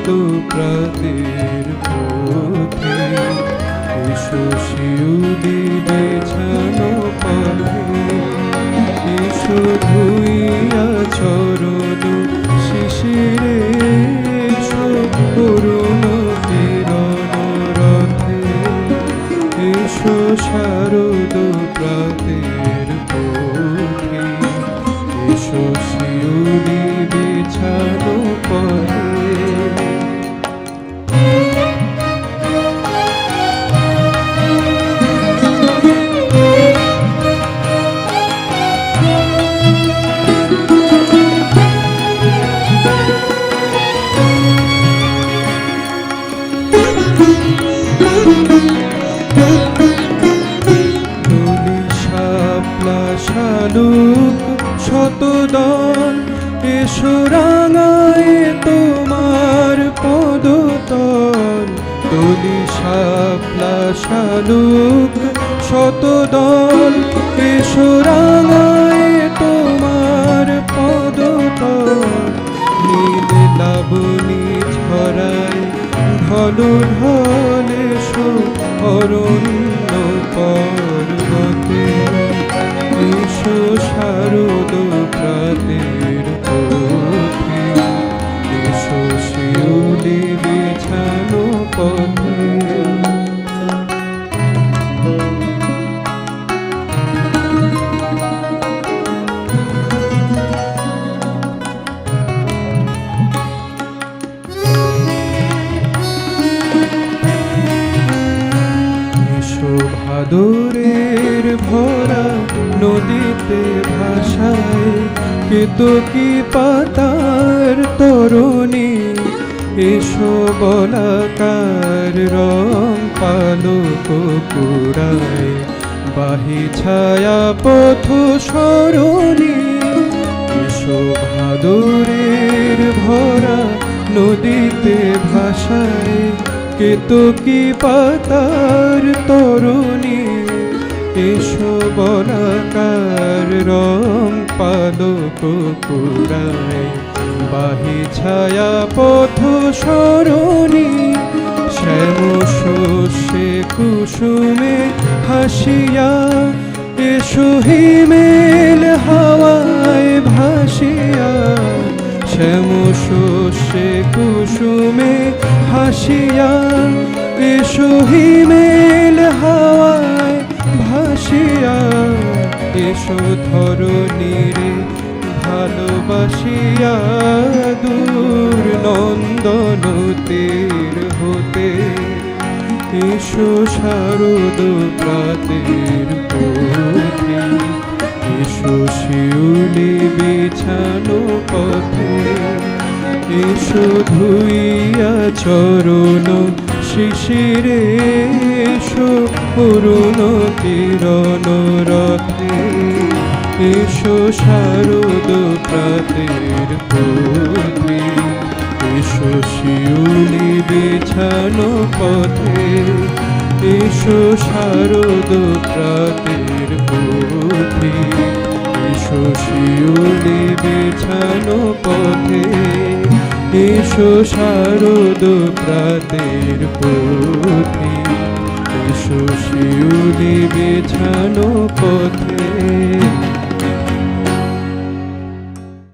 শারদ প্রাতের পথে এসো শিউলি বেছানো পথে এসো ধুইয়া চরণ শিশিরে, এসো করুণ কিরণ রথে, এসো শারদ প্রাতের পথে, এসো শিউলি শালুক শতদল, এসো রাঙায় তোমার পদতল। তুলি শাপলা শালুক শতদল, এসো রাঙায় তোমার পদতল। নীল লাবণী ছড়ায় ঢল ঢল এসো অরণ্য এসো শারদ প্রাতের এসো ভাদরের ভরা নদীতে ভাসায় কেতকি পাতার তরুণী। এসো বলাকার রং পালক পুরায়, বাহি ছায়া পথ সরণী। এসো ভাদরের ভরা নদীতে ভাসায় কেতকি পাতার তরুণী? এসো রং পাদক পুরায় বাহি ছায়া পথ সরণী, শ্যাম শস্যে কুসুমে হাসিয়া। এসো হিমেল হাওয়ায় ভাসিয়া। শ্যাম কুসুমে হাসিয়া এসো হিমেল হাওয়ায় ভাসিয়া, এসো ধরণীরে ভালোবাসিয়া, দূর নন্দন তীর হতে। এসো শারদ প্রাতের শিউলি বিছানো পথে এসো ধুইয়া চরণ শিশিরে এসো অরুণ কিরণ রথে। এসো শারদ প্রাতের পথে। এসো শিউলি বিছানো পথে। এসো শারদ প্রাতের পথে। শিউলি বিছানো পথে এসো শারদ প্রাতের পথে এসো শিউলি বিছানো পথে